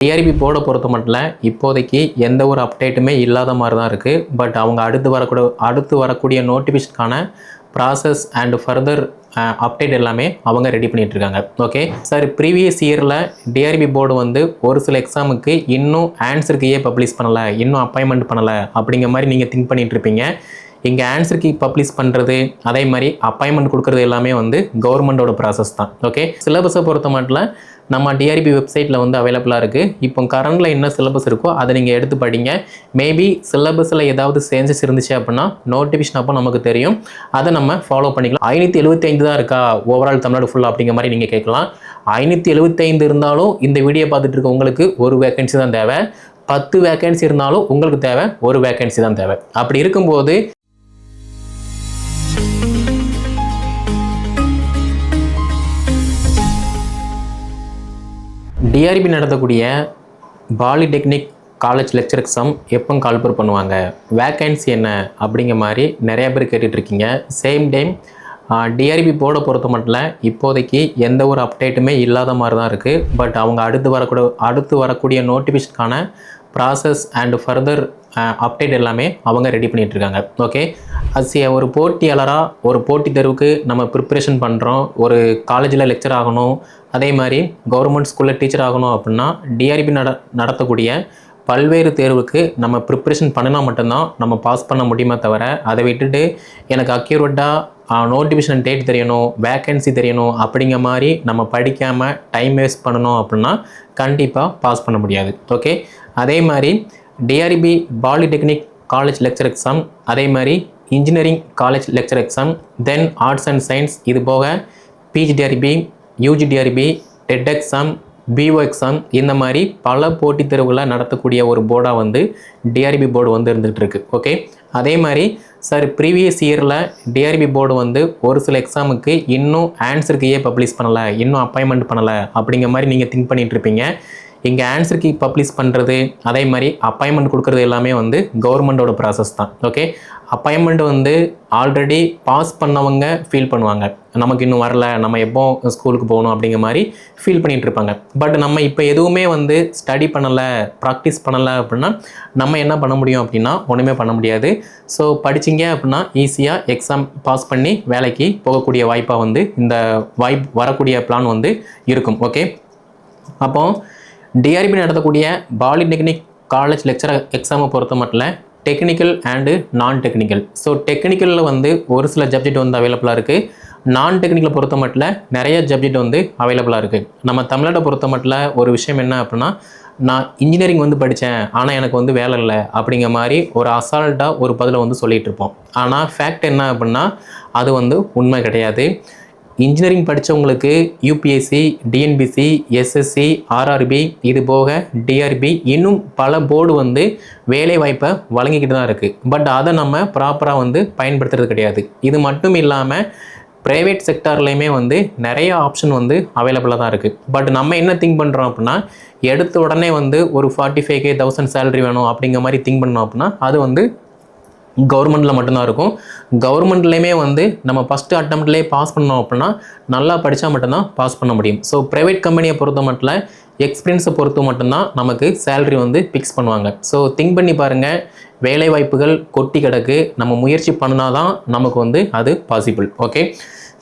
TRP போர்டை பொறுத்த மட்டும் இப்போதைக்கு எந்த ஒரு அப்டேட்டுமே இல்லாத மாதிரி தான் இருக்குது பட் அவங்க அடுத்து வரக்கூடிய அடுத்து வரக்கூடிய நோட்டிஃபிகேஷனுக்கான ப்ராசஸ் அண்ட் ஃபர்தர் அப்டேட் எல்லாமே அவங்க ரெடி பண்ணிகிட்ருக்காங்க ஓகே சார் ப்ரீவியஸ் இயரில் டிஆர்பி போர்டு வந்து ஒரு சில எக்ஸாமுக்கு இன்னும் ஆன்சருக்கு ஏன் பப்ளிஷ் பண்ணலை இன்னும் அப்பாயின்மெண்ட் பண்ணலை அப்படிங்கிற மாதிரி நீங்கள் திங்க் பண்ணிகிட்ருப்பீங்க இங்கே ஆன்சருக்கு பப்ளிஷ் பண்ணுறது அதே மாதிரி அப்பாயின்மெண்ட் கொடுக்குறது எல்லாமே வந்து கவர்மெண்டோட ப்ராசஸ் தான். ஓகே சிலபஸை பொறுத்த மட்டும் நம்ம டிஆர்பி வெப்சைட்டில் வந்து அவைலபிளாக இருக்குது இப்போ கரண்டில் என்ன சிலபஸ் இருக்கோ அதை நீங்கள் எடுத்து படிங்க. மேபி சிலபஸில் ஏதாவது சேஞ்சஸ் இருந்துச்சு அப்படின்னா நோட்டிஃபிகேஷன் அப்போ நமக்கு தெரியும். அதை நம்ம ஃபாலோ பண்ணிக்கலாம். ஐநூற்றி எழுபத்தைந்து தான் இருக்கா? ஓவரால் தமிழ்நாடு ஃபுல்லாக அப்படிங்கிற மாதிரி நீங்கள் கேட்கலாம். ஐநூற்றி எழுபத்தைந்து இருந்தாலும் இந்த வீடியோ பார்த்துட்டு இருக்க உங்களுக்கு ஒரு வேகன்சி தான் தேவை. பத்து வேகன்சி இருந்தாலும் உங்களுக்கு தேவை ஒரு வேகன்சி தான் தேவை. அப்படி இருக்கும்போது டிஆர்பி நடத்தக்கூடிய பாலிடெக்னிக் காலேஜ் லெக்சர் எக்ஸாம் எப்போ கால்பர் பண்ணுவாங்க? வேக்கன்சி என்ன? அப்படிங்கிற மாதிரி நிறைய பேர் கேட்டுட்ருக்கீங்க சேம் டைம் டிஆர்பி போர்டை பொறுத்த மட்டும் இப்போதைக்கு எந்த ஒரு அப்டேட்டுமே இல்லாத மாதிரி தான் இருக்குது பட் அவங்க அடுத்து வரக்கூட அடுத்து வரக்கூடிய நோட்டிஃபிகேஷனுக்கான ப்ராசஸ் அண்ட் ஃபர்தர் அப்டேட் எல்லாமே அவங்க ரெடி பண்ணிகிட்ருக்காங்க ஓகே அஸ் ஒரு போட்டியாளராக ஒரு போட்டித் தேர்வுக்கு நம்ம ப்ரிப்ரேஷன் பண்ணுறோம் ஒரு காலேஜில் லெக்சர் ஆகணும். அதே மாதிரி கவர்மெண்ட் ஸ்கூலில் டீச்சர் ஆகணும் அப்படின்னா டிஆர்பி நட நடத்தக்கூடிய பல்வேறு தேர்வுக்கு நம்ம ப்ரிப்ரேஷன் பண்ணினா மட்டும்தான் நம்ம பாஸ் பண்ண முடியுமே தவிர அதை விட்டுட்டு எனக்கு அக்யூரேட்டாக நோட்டிஃபிகேஷன் டேட் தெரியணும் வேக்கன்சி தெரியணும் அப்படிங்கிற மாதிரி நம்ம படிக்காமல் டைம் வேஸ்ட் பண்ணணும் அப்படின்னா கண்டிப்பாக பாஸ் பண்ண முடியாது. ஓகே அதே மாதிரி TRB polytechnic college lecturer exam அதே மாதிரி engineering college lecturer exam then arts and science இது போக PGTRB UGTRB TET exam PO exam இந்த மாதிரி பல போட்டித் தேர்வுகளாக நடத்தக்கூடிய ஒரு போர்டாக வந்து டிஆர்பி போர்டு வந்து இருந்துகிட்டு இருக்கு. ஓகே அதே மாதிரி சார் ப்ரீவியஸ் இயரில் டிஆர்பி போர்டு வந்து ஒரு சில எக்ஸாமுக்கு இன்னும் ஆன்சருக்கு ஏன் பப்ளிஷ் பண்ணலை? இன்னும் அப்பாயின்மெண்ட் பண்ணலை? அப்படிங்கிற மாதிரி நீங்கள் திங்க் பண்ணிகிட்ருப்பீங்க இருப்பீங்க. இங்கே ஆன்சர் கீ பப்ளிஷ் பண்ணுறது அதே மாதிரி அப்பாயின்மெண்ட் கொடுக்குறது எல்லாமே வந்து கவர்மெண்டோட ப்ராசஸ் தான் ஓகே அப்பாயின்மெண்ட் வந்து ஆல்ரெடி பாஸ் பண்ணவங்க ஃபீல் பண்ணுவாங்க. நமக்கு இன்னும் வரல நம்ம எப்போ ஸ்கூலுக்கு போகணும் அப்படிங்கிற மாதிரி ஃபீல் பண்ணிட்டு இருப்பாங்க. பட் நம்ம இப்போ எதுவுமே வந்து ஸ்டடி பண்ணலை ப்ராக்டிஸ் பண்ணலை அப்படின்னா நம்ம என்ன பண்ண முடியும் அப்படின்னா ஒன்றுமே பண்ண முடியாது. ஸோ படிச்சிங்க அப்படின்னா ஈஸியாக எக்ஸாம் பாஸ் பண்ணி வேலைக்கு போகக்கூடிய வாய்ப்பாக வந்து இந்த வாய்ப்பு வரக்கூடிய பிளான் வந்து இருக்கும் ஓகே அப்போது டிஆர்பி நடத்தக்கூடிய பாலிடெக்னிக் காலேஜ் லெக்சர் எக்ஸாமை பொறுத்த மட்டும் technical and non technical so டெக்னிக்கலில் வந்து ஒரு சில சப்ஜெக்ட் வந்து அவைலபிளாக இருக்குது நான் டெக்னிக்கலை பொறுத்த மட்டும் நிறைய சப்ஜெக்ட் வந்து அவைலபிளாக இருக்குது நம்ம தமிழ்நாட்டை பொறுத்த மட்டும் ஒரு விஷயம் என்ன அப்படின்னா நான் இன்ஜினியரிங் வந்து படித்தேன் ஆனால் எனக்கு வந்து வேலை இல்லை அப்படிங்கிற மாதிரி ஒரு அசால்ட்டாக ஒரு பதிலை வந்து சொல்லிகிட்டு இருப்போம். ஆனால் ஃபேக்ட் என்ன அப்படின்னா அது வந்து உண்மை கிடையாது. இன்ஜினியரிங் படித்தவங்களுக்கு யூபிஎஸ்சி டிஎன்பிசி எஸ்எஸ்சி ஆர்ஆர்பி இது போக டிஆர்பி இன்னும் பல போர்டு வந்து வேலை வாய்ப்பை வழங்கிக்கிட்டு தான் இருக்குது பட் அதை நம்ம ப்ராப்பராக வந்து பயன்படுத்துறது கிடையாது. இது மட்டும் இல்லாமல் ப்ரைவேட் செக்டார்லேயுமே வந்து நிறைய ஆப்ஷன் வந்து அவைலபிளாக தான் இருக்குது பட் நம்ம என்ன திங்க் பண்ணுறோம் அப்படின்னா எடுத்த உடனே வந்து ஒரு forty five K thousand salary வேணும் அப்படிங்கிற மாதிரி திங்க் பண்ணோம் அப்படின்னா அது வந்து கவர்மெண்ட்டில் மட்டும்தான் இருக்கும். கவர்மெண்ட்லேயுமே வந்து நம்ம ஃபஸ்ட்டு அட்டம்ப்ட்லேயே பாஸ் பண்ணோம் அப்படின்னா நல்லா படித்தா மட்டும்தான் பாஸ் பண்ண முடியும். ஸோ ப்ரைவேட் கம்பெனியை பொறுத்த மட்டும் எக்ஸ்பீரியன்ஸை பொறுத்து மட்டும்தான் நமக்கு சேலரி வந்து ஃபிக்ஸ் பண்ணுவாங்க. ஸோ திங்க் பண்ணி பாருங்கள் வேலை வாய்ப்புகள் கொட்டி கிடக்கு. நம்ம முயற்சி பண்ணால் தான் நமக்கு வந்து அது possible okay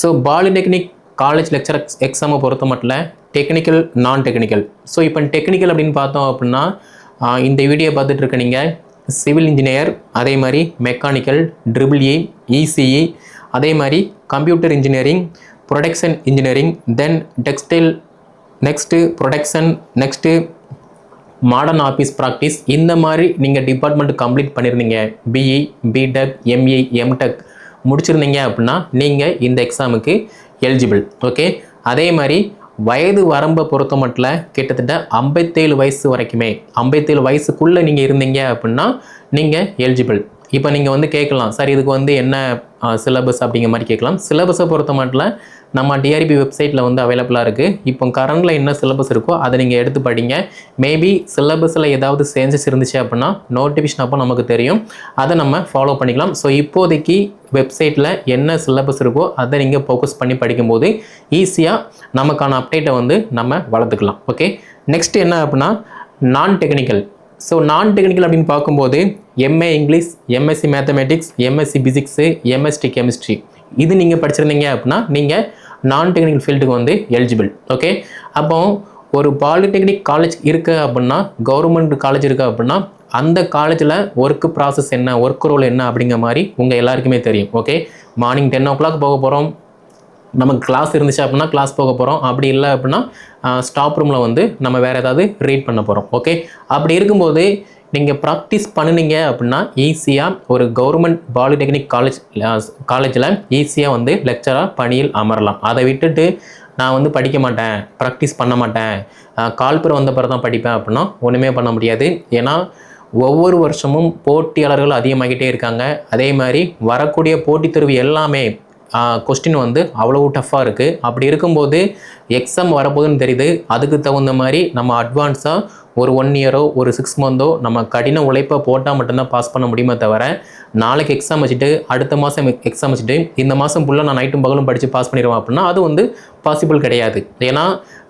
so polytechnic college lecturer எக்ஸாமை பொறுத்த மட்டும் டெக்னிக்கல் நான் டெக்னிக்கல் ஸோ இப்போ டெக்னிக்கல் அப்படின்னு பார்த்தோம் அப்படின்னா இந்த வீடியோ பார்த்துட்டு இருக்க நீங்கள் சிவில் இன்ஜினியர் அதே மாதிரி மெக்கானிக்கல் ட்ரிபிள் இ இசிஇ அதே மாதிரி computer engineering production engineering then textile next production next modern office practice இந்த மாதிரி நீங்கள் டிபார்ட்மெண்ட் கம்ப்ளீட் பண்ணியிருந்தீங்க பிஇ பிடெக் எம்இ எம்டெக் முடிச்சிருந்தீங்க அப்படின்னா நீங்கள் இந்த எக்ஸாமுக்கு எலிஜிபிள் ஓகே அதே மாதிரி வயது வரம்பை பொறுத்த மட்டும் கிட்டத்தட்ட ஐம்பத்தேழு வயசு வரைக்குமே ஐம்பத்தேழு வயசுக்குள்ளே நீங்கள் இருந்தீங்க அப்படின்னா நீங்கள் எலிஜிபிள் இப்போ நீங்கள் வந்து கேட்கலாம் சார் இதுக்கு வந்து என்ன சிலபஸ் அப்படிங்கிற மாதிரி கேட்கலாம். சிலபஸை பொறுத்த மட்டும் நம்ம டிஆர்பி வெப்சைட்டில் வந்து அவைலபிளாக இருக்குது இப்போ கரண்டில் என்ன சிலபஸ் இருக்கோ அதை நீங்கள் எடுத்து படிங்க. மேபி சிலபஸில் ஏதாவது சேஞ்சஸ் இருந்துச்சு அப்படின்னா நோட்டிஃபிகேஷன் அப்போ நமக்கு தெரியும். அதை நம்ம ஃபாலோ பண்ணிக்கலாம். ஸோ இப்போதைக்கு வெப்சைட்டில் என்ன சிலபஸ் இருக்கோ அதை நீங்கள் ஃபோக்கஸ் பண்ணி படிக்கும்போது ஈஸியாக நமக்கான அப்டேட்டை வந்து நம்ம வளர்த்துக்கலாம். ஓகே நெக்ஸ்ட் என்ன அப்படின்னா நான் டெக்னிக்கல் ஸோ நான் டெக்னிக்கல் அப்படின்னு பார்க்கும்போது MA English MSc mathematics MSc physics MSc chemistry இது நீங்கள் படிச்சிருந்தீங்க அப்படின்னா நீங்கள் நான் டெக்னிக்கல் ஃபீல்டுக்கு வந்து எலிஜிபிள் ஓகே அப்போ ஒரு பாலிடெக்னிக் காலேஜ் இருக்குது அப்படின்னா கவர்மெண்ட் காலேஜ் இருக்குது அப்படின்னா அந்த காலேஜில் ஒர்க் ப்ராசஸ் என்ன ஒர்க் ரோல் என்ன அப்படிங்கிற மாதிரி உங்கள் எல்லாருக்குமே தெரியும் okay morning ten o'clock போக போகிறோம் நமக்கு கிளாஸ் இருந்துச்சு அப்படின்னா கிளாஸ் போக போகிறோம் அப்படி இல்லை அப்படின்னா ஸ்டாப் ரூமில் வந்து நம்ம வேறு ஏதாவது ரீட் பண்ண போகிறோம் ஓகே அப்படி இருக்கும்போது நீங்கள் ப்ராக்டிஸ் பண்ணுனீங்க அப்படின்னா ஈஸியாக ஒரு கவர்மெண்ட் பாலிடெக்னிக் காலேஜ் காலேஜில் ஈஸியாக வந்து லெக்சராக பணியில் அமரலாம். அதை விட்டுட்டு நான் வந்து படிக்க மாட்டேன் ப்ராக்டிஸ் பண்ண மாட்டேன். கால்புரம் வந்த பிறகு தான் படிப்பேன் அப்படின்னா ஒன்றுமே பண்ண முடியாது. ஏன்னா ஒவ்வொரு வருஷமும் போட்டியாளர்கள் அதிகமாகிட்டே இருக்காங்க. அதே மாதிரி வரக்கூடிய போட்டித் தேர்வு எல்லாமே கொஸ்டின் வந்து அவ்வளோ டஃப்பாக இருக்குது அப்படி இருக்கும்போது எக்ஸாம் வரப்போகுதுன்னு தெரியுது. அதுக்கு தகுந்த மாதிரி நம்ம அட்வான்ஸாக ஒரு ஒன் இயரோ ஒரு சிக்ஸ் மந்தோ நம்ம கடின உழைப்பை போட்டால் மட்டும்தான் பாஸ் பண்ண முடியுமே தவிர நாளைக்கு எக்ஸாம் வச்சுட்டு அடுத்த மாதம் எக்ஸாம் வச்சுட்டு இந்த மாதம் ஃபுல்லாக நான் நைட்டும் பகலும் படித்து பாஸ் பண்ணிடுவேன் அப்படின்னா அது வந்து பாசிபிள் கிடையாது. ஏன்னா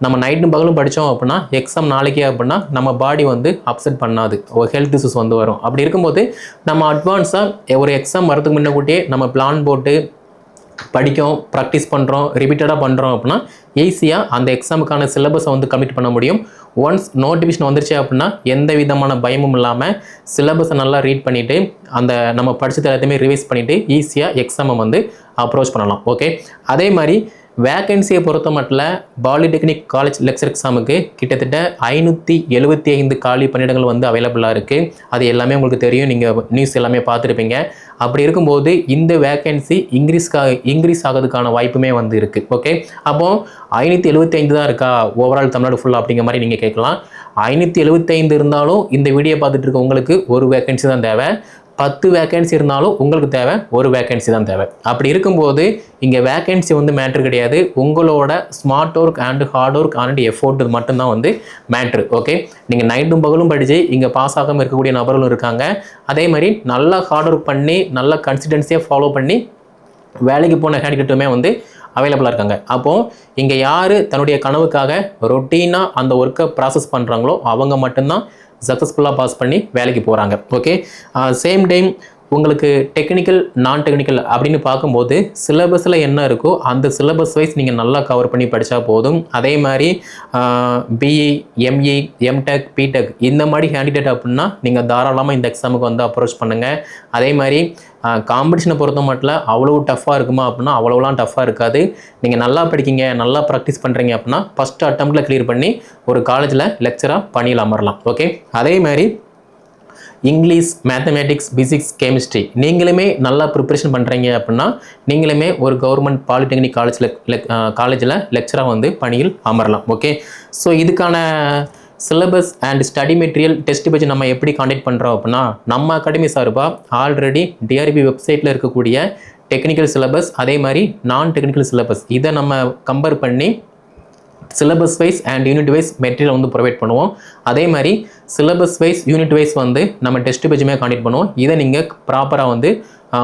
நம்ம நைட்டும் பகலும் படித்தோம் அப்படின்னா எக்ஸாம் நாளைக்கே அப்படின்னா நம்ம பாடி வந்து அப்செட் பண்ணாது. ஒரு ஹெல்த் இஷ்யூஸ் வந்து வரும். அப்படி இருக்கும்போது நம்ம அட்வான்ஸாக ஒரு எக்ஸாம் வரதுக்கு முன்னே கூட்டியே நம்ம பிளான் போட்டு படிக்கும் ப்ராக்டிஸ் பண்ணுறோம் ரிப்பீட்டடாக பண்ணுறோம் அப்படின்னா ஈஸியாக அந்த எக்ஸாமுக்கான சிலபஸை வந்து கமிட் பண்ண முடியும். ஒன்ஸ் நோட்டிஃபிகேஷன் வந்துருச்சு அப்படின்னா எந்த விதமான பயமும் இல்லாமல் சிலபஸை நல்லா ரீட் பண்ணிவிட்டு அந்த நம்ம படித்தது எல்லாத்தையுமே ரிவைஸ் பண்ணிவிட்டு ஈஸியாக எக்ஸாமை வந்து அப்ரோச் பண்ணலாம். ஓகே அதே மாதிரி வேக்கன்சியை பொறுத்த மட்டும் பாலிடெக்னிக் காலேஜ் லெக்சர் எக்ஸாமுக்கு கிட்டத்தட்ட ஐநூற்றி எழுபத்தி ஐந்து காலி பணியிடங்கள் வந்து அவைலபிளாக இருக்குது அது எல்லாமே உங்களுக்கு தெரியும். நீங்கள் நியூஸ் எல்லாமே பார்த்துருப்பீங்க. அப்படி இருக்கும்போது இந்த வேக்கன்சி இன்க்ரீஸ்க்காக இன்க்ரீஸ் ஆகிறதுக்கான வாய்ப்புமே வந்து இருக்குது ஓகே அப்போது ஐநூற்றி எழுபத்தி ஐந்து தான் இருக்கா? ஓவரால் தமிழ்நாடு ஃபுல்லாக அப்படிங்கிற மாதிரி நீங்கள் கேட்கலாம். ஐநூற்றி எழுபத்தைந்து இருந்தாலும் இந்த வீடியோ பார்த்துட்டு இருக்க உங்களுக்கு ஒரு வேக்கன்சி தான் தேவை. பத்து வேக்கன்சி இருந்தாலும் உங்களுக்கு தேவை ஒரு வேக்கன்சி தான் தேவை. அப்படி இருக்கும்போது இங்கே வேக்கன்சி வந்து மேட்ரு கிடையாது. உங்களோட smart work and hard work and effort மட்டும்தான் வந்து மேட்ரு ஓகே நீங்கள் நைட்டும் பகலும் படித்து இங்கே பாஸ் ஆகாமல் இருக்கக்கூடிய நபர்களும் இருக்காங்க. அதே மாதிரி நல்லா ஹார்ட் ஒர்க் பண்ணி நல்லா கன்சிஸ்டன்சியாக ஃபாலோ பண்ணி வேலைக்கு போன கேண்டிடேட்டுமே வந்து அவைலபிளாக இருக்காங்க. அப்போது இங்கே யார் தன்னுடைய கனவுக்காக ரொட்டீனாக அந்த ஒர்க்கை ப்ராசஸ் பண்ணுறாங்களோ அவங்க மட்டும்தான் சக்ஸஸ்ஃபுல்லாக பாஸ் பண்ணி வேலைக்கு போகிறாங்க ஓகே சேம் டைம் உங்களுக்கு டெக்னிக்கல் நான் டெக்னிக்கல் அப்படின்னு பார்க்கும்போது சிலபஸில் என்ன இருக்கோ அந்த சிலபஸ் வைஸ் நீங்கள் நல்லா கவர் பண்ணி படித்தா போதும். அதே மாதிரி பிஇ எம்இ எம்டெக் பிடெக் இந்த மாதிரி கேண்டிடேட் அப்படின்னா நீங்கள் தாராளமாக இந்த எக்ஸாமுக்கு வந்து அப்ரோச் பண்ணுங்கள் அதே மாதிரி காம்படிஷனை பொறுத்த மட்டும் அவ்வளோ டஃப்பாக இருக்குமா அப்படின்னா அவ்வளோலாம் டஃப்பாக இருக்காது. நீங்கள் நல்லா படிக்கிங்க நல்லா ப்ராக்டிஸ் பண்ணுறீங்க அப்படின்னா ஃபஸ்ட்டு அட்டம்ப்டில் க்ளியர் பண்ணி ஒரு காலேஜில் லெக்சராக பணியில் அமரலாம். ஓகே அதே மாதிரி இங்கிலீஷ் மேத்தமேட்டிக்ஸ் பிசிக்ஸ் கெமிஸ்ட்ரி நீங்களுமே நல்லா ப்ரிப்பரேஷன் பண்ணுறீங்க அப்படின்னா நீங்களுமே ஒரு கவர்மெண்ட் பாலிடெக்னிக் காலேஜில் காலேஜில் லெக்சராக வந்து பணியில் அமரலாம் ஓகே ஸோ இதுக்கான syllabus and study material test page நம்ம எப்படி காண்டக்ட் பண்ணுறோம் அப்படின்னா நம்ம அகாடமி சார்பாக ஆல்ரெடி டிஆர்பி வெப்சைட்டில் இருக்கக்கூடிய டெக்னிக்கல் சிலபஸ் அதே மாதிரி நான் டெக்னிக்கல் சிலபஸ் இதை நம்ம கம்பேர் பண்ணி syllabus wise and unit wise material வந்து ப்ரொவைட் பண்ணுவோம். அதே மாதிரி சிலபஸ் வைஸ் யூனிட் வைஸ் வந்து நம்ம டெஸ்ட் பேஜுமே காண்டக்ட் பண்ணுவோம். இதை நீங்கள் ப்ராப்பராக வந்து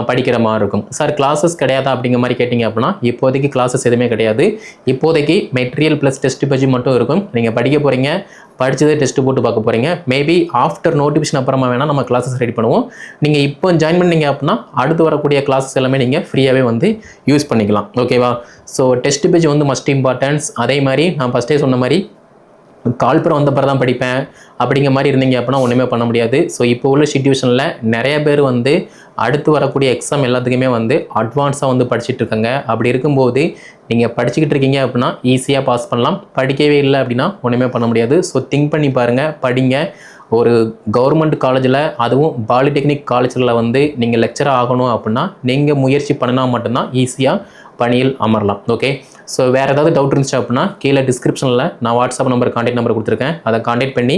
படிக்கிற மாதிரி இருக்கும். சார் கிளாஸஸ் கிடையாதா அப்படிங்கிற மாதிரி கேட்டிங்க அப்படின்னா இப்போதைக்கு கிளாஸஸ் எதுவுமே கிடையாது. இப்போதைக்கு மெட்டீரியல் ப்ளஸ் டெஸ்ட் பேஜ் மட்டும் இருக்கும். நீங்கள் படிக்க போகிறீங்க படித்ததே டெஸ்ட்டு போட்டு பார்க்க போகிறீங்க மேபி ஆஃப்டர் நோட்டிஃபிகேஷன் அப்புறமா வேணால் நம்ம கிளாஸஸ் ரெடி பண்ணுவோம். நீங்கள் இப்போ ஜாயின் பண்ணீங்க அப்படின்னா அடுத்து வரக்கூடிய கிளாஸஸ் எல்லாமே நீங்கள் ஃப்ரீயாகவே வந்து யூஸ் பண்ணிக்கலாம். ஓகேவா ஸோ டெஸ்ட் பேஜ் வந்து மஸ்ட் இம்பார்ட்டன்ஸ் அதே மாதிரி நான் ஃபஸ்ட்டே சொன்ன மாதிரி கால்புரம் வந்த பிறகு தான் படிப்பேன். அப்படிங்கிற மாதிரி இருந்தீங்க அப்படின்னா ஒன்றுமே பண்ண முடியாது. ஸோ இப்போ உள்ள சுச்சுவேஷனில் நிறைய பேர் வந்து அடுத்து வரக்கூடிய எக்ஸாம் எல்லாத்துக்குமே வந்து அட்வான்ஸாக வந்து படிச்சுட்டு இருக்காங்க. அப்படி இருக்கும்போது நீங்கள் படிச்சுக்கிட்டு இருக்கீங்க அப்படின்னா ஈஸியாக பாஸ் பண்ணலாம். படிக்கவே இல்லை அப்படின்னா ஒன்றுமே பண்ண முடியாது. ஸோ திங்க் பண்ணி பாருங்கள் படிங்க. ஒரு கவர்மெண்ட் காலேஜில் அதுவும் பாலிடெக்னிக் காலேஜில் வந்து நீங்கள் லெக்சர் ஆகணும் அப்படின்னா நீங்கள் முயற்சி பண்ணினா மட்டும்தான் ஈஸியாக பணியில் அமரலாம். ஓகே ஸோ வேறு ஏதாவது டவுட் இருந்துச்சு அப்படின்னா கீழே டிஸ்கிரிப்ஷனில் நான் வாட்ஸ்அப் நம்பர் காண்டாக்ட் நம்பர் கொடுத்துருக்கேன். அதை காண்டாக்ட் பண்ணி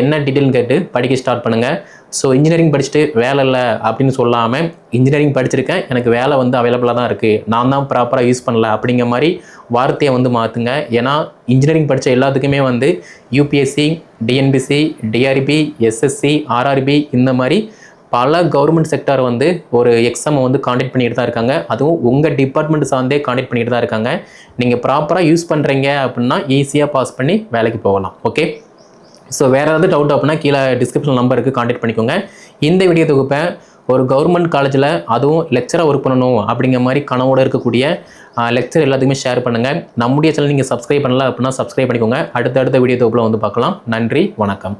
என்ன டீட்டெயில்னு கேட்டு படிக்க ஸ்டார்ட் பண்ணுங்கள் ஸோ இன்ஜினியரிங் படிச்சுட்டு வேலை இல்லை அப்படின்னு சொல்லாமல் இன்ஜினியரிங் படிச்சிருக்கேன். எனக்கு வேலை வந்து அவைலபிளாக தான் இருக்குது நான் தான் ப்ராப்பராக யூஸ் பண்ணல அப்படிங்கிற மாதிரி வார்த்தையை வந்து மாற்றுங்க ஏன்னா இன்ஜினியரிங் படித்த எல்லாத்துக்குமே வந்து UPSC TNPSC TRB SSC RRB இந்த மாதிரி பல கவர்மெண்ட் செக்டார் வந்து ஒரு எக்ஸாமை வந்து காண்டக்ட் பண்ணிட்டு தான் இருக்காங்க. அதுவும் உங்கள் டிபார்ட்மெண்ட் சார்ந்தே காண்டக்ட் பண்ணிட்டு தான் இருக்காங்க. நீங்கள் ப்ராப்பராக யூஸ் பண்ணுறீங்க அப்படின்னா ஈஸியாக பாஸ் பண்ணி வேலைக்கு போகலாம். ஓகே ஸோ வேறு ஏதாவது டவுட் அப்படின்னா கீழே டிஸ்கிரிப்ஷன் நம்பருக்கு காண்டக்ட் பண்ணிக்கோங்க. இந்த வீடியோ தொகுப்பை ஒரு கவர்மெண்ட் காலேஜில் அதுவும் லெக்சராக ஒர்க் பண்ணணும் அப்படிங்கிற மாதிரி கனவோடு இருக்கக்கூடிய லெக்சர் எல்லாத்துக்குமே ஷேர் பண்ணுங்கள் நம்முடைய சேனல் நீங்கள் சப்ஸ்கிரைப் பண்ணல அப்படின்னா சப்ஸ்கிரைப் பண்ணிக்கோங்க. அடுத்தடுத்த வீடியோ தொகுப்பில் வந்து பார்க்கலாம். நன்றி வணக்கம்.